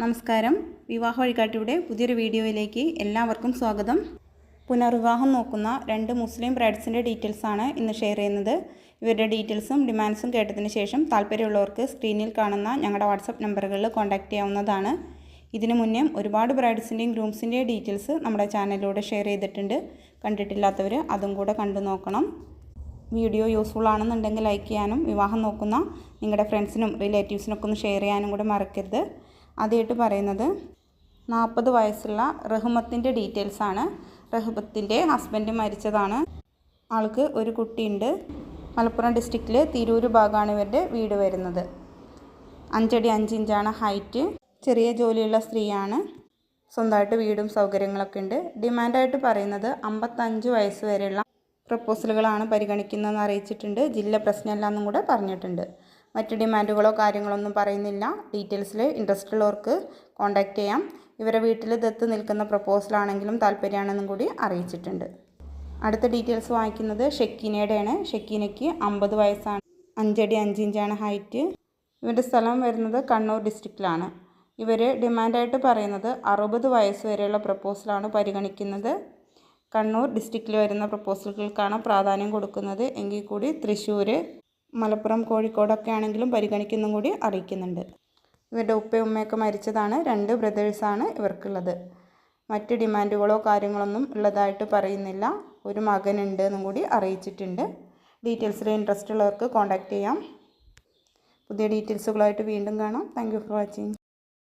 നമസ്കാരം. വിവാഹ വഴികാട്ടിയുടെ പുതിയൊരു വീഡിയോയിലേക്ക് എല്ലാവർക്കും സ്വാഗതം. പുനർവിവാഹം നോക്കുന്ന രണ്ട് മുസ്ലിം ബ്രൈഡ്സിന്റെ ഡീറ്റെയിൽസാണ് ഇന്ന് ഷെയർ ചെയ്യുന്നത്. ഇവരുടെ ഡീറ്റെയിൽസും ഡിമാൻഡ്സും കേട്ടതിന് ശേഷം താല്പര്യമുള്ളവർക്ക് സ്ക്രീനിൽ കാണുന്ന ഞങ്ങളുടെ വാട്സപ്പ് നമ്പറുകളിൽ കോൺടാക്റ്റ് ചെയ്യാവുന്നതാണ്. ഇതിനു മുന്നേ ഒരുപാട് ബ്രൈഡ്സിന്റെയും ഗ്രൂംസിന്റെയും ഡീറ്റെയിൽസ് നമ്മുടെ ചാനലിലൂടെ ഷെയർ ചെയ്തിട്ടുണ്ട്. കണ്ടിട്ടില്ലാത്തവർ അതും കൂടെ കണ്ടു നോക്കണം. വീഡിയോ യൂസ്ഫുൾ ആണെന്നുണ്ടെങ്കിൽ ലൈക്ക് ചെയ്യാനും വിവാഹം നോക്കുന്ന നിങ്ങളുടെ ഫ്രണ്ട്സിനും റിലേറ്റീവ്സിനൊക്കെ ഒന്ന് ഷെയർ ചെയ്യാനും കൂടെ മറക്കരുത്. ആദ്യമായിട്ട് പറയുന്നത് നാൽപ്പത് വയസ്സുള്ള റഹ്മത്തിന്റെ ആണ്. റഹ്മത്തിന്റെ ഹസ്ബൻഡ് മരിച്ചതാണ്. ആൾക്ക് ഒരു കുട്ടിയുണ്ട്. മലപ്പുറം ഡിസ്ട്രിക്റ്റിൽ തിരൂർ ഭാഗമാണ് ഇവരുടെ വീട് വരുന്നത്. അഞ്ചടി അഞ്ച് ഇഞ്ചാണ് ഹൈറ്റ്. ചെറിയ ജോലിയുള്ള സ്ത്രീയാണ്. സ്വന്തമായിട്ട് വീടും സൗകര്യങ്ങളൊക്കെ ഉണ്ട്. ഡിമാൻഡായിട്ട് പറയുന്നത് അമ്പത്തഞ്ച് വയസ്സ് വരെയുള്ള പ്രപ്പോസലുകളാണ് പരിഗണിക്കുന്നതെന്ന് അറിയിച്ചിട്ടുണ്ട്. ജില്ല പ്രശ്നമല്ല എന്നും കൂടെ പറഞ്ഞിട്ടുണ്ട്. മറ്റ് ഡിമാൻഡുകളോ കാര്യങ്ങളൊന്നും പറയുന്നില്ല. ഡീറ്റെയിൽസിൽ ഇൻട്രസ്റ്റ് ഉള്ളവർക്ക് കോൺടാക്റ്റ് ചെയ്യാം. ഇവരെ വീട്ടിൽ ദത്ത് നിൽക്കുന്ന പ്രപ്പോസലാണെങ്കിലും താല്പര്യമാണെന്നും കൂടി അറിയിച്ചിട്ടുണ്ട്. അടുത്ത ഡീറ്റെയിൽസ് വാങ്ങിക്കുന്നത് ഷെക്കീനയുടെയാണ്. ഷെക്കീനയ്ക്ക് അമ്പത് വയസ്സാണ്. അഞ്ചടി അഞ്ചിഞ്ചാണ് ഹൈറ്റ്. ഇവരുടെ സ്ഥലം വരുന്നത് കണ്ണൂർ ഡിസ്ട്രിക്റ്റിലാണ്. ഇവർ ഡിമാൻഡായിട്ട് പറയുന്നത് അറുപത് വയസ്സ് വരെയുള്ള പ്രപ്പോസലാണ് പരിഗണിക്കുന്നത്. കണ്ണൂർ ഡിസ്ട്രിക്റ്റിൽ വരുന്ന പ്രപ്പോസലുകൾക്കാണ് പ്രാധാന്യം കൊടുക്കുന്നത്. എങ്കിൽ കൂടി തൃശ്ശൂർ മലപ്പുറം കോഴിക്കോടൊക്കെ ആണെങ്കിലും പരിഗണിക്കുന്നും കൂടി അറിയിക്കുന്നുണ്ട്. ഇവരുടെ ഉപ്പയും ഉമ്മയൊക്കെ മരിച്ചതാണ്. രണ്ട് ബ്രദേഴ്സാണ് ഇവർക്കുള്ളത്. മറ്റ് ഡിമാൻഡുകളോ കാര്യങ്ങളൊന്നും ഉള്ളതായിട്ട് പറയുന്നില്ല. ഒരു മകനുണ്ട് എന്നും കൂടി അറിയിച്ചിട്ടുണ്ട്. ഡീറ്റെയിൽസിൽ ഇൻട്രസ്റ്റ് ഉള്ളവർക്ക് കോൺടാക്റ്റ് ചെയ്യാം. പുതിയ ഡീറ്റെയിൽസുകളായിട്ട് വീണ്ടും കാണാം. Thank for watching.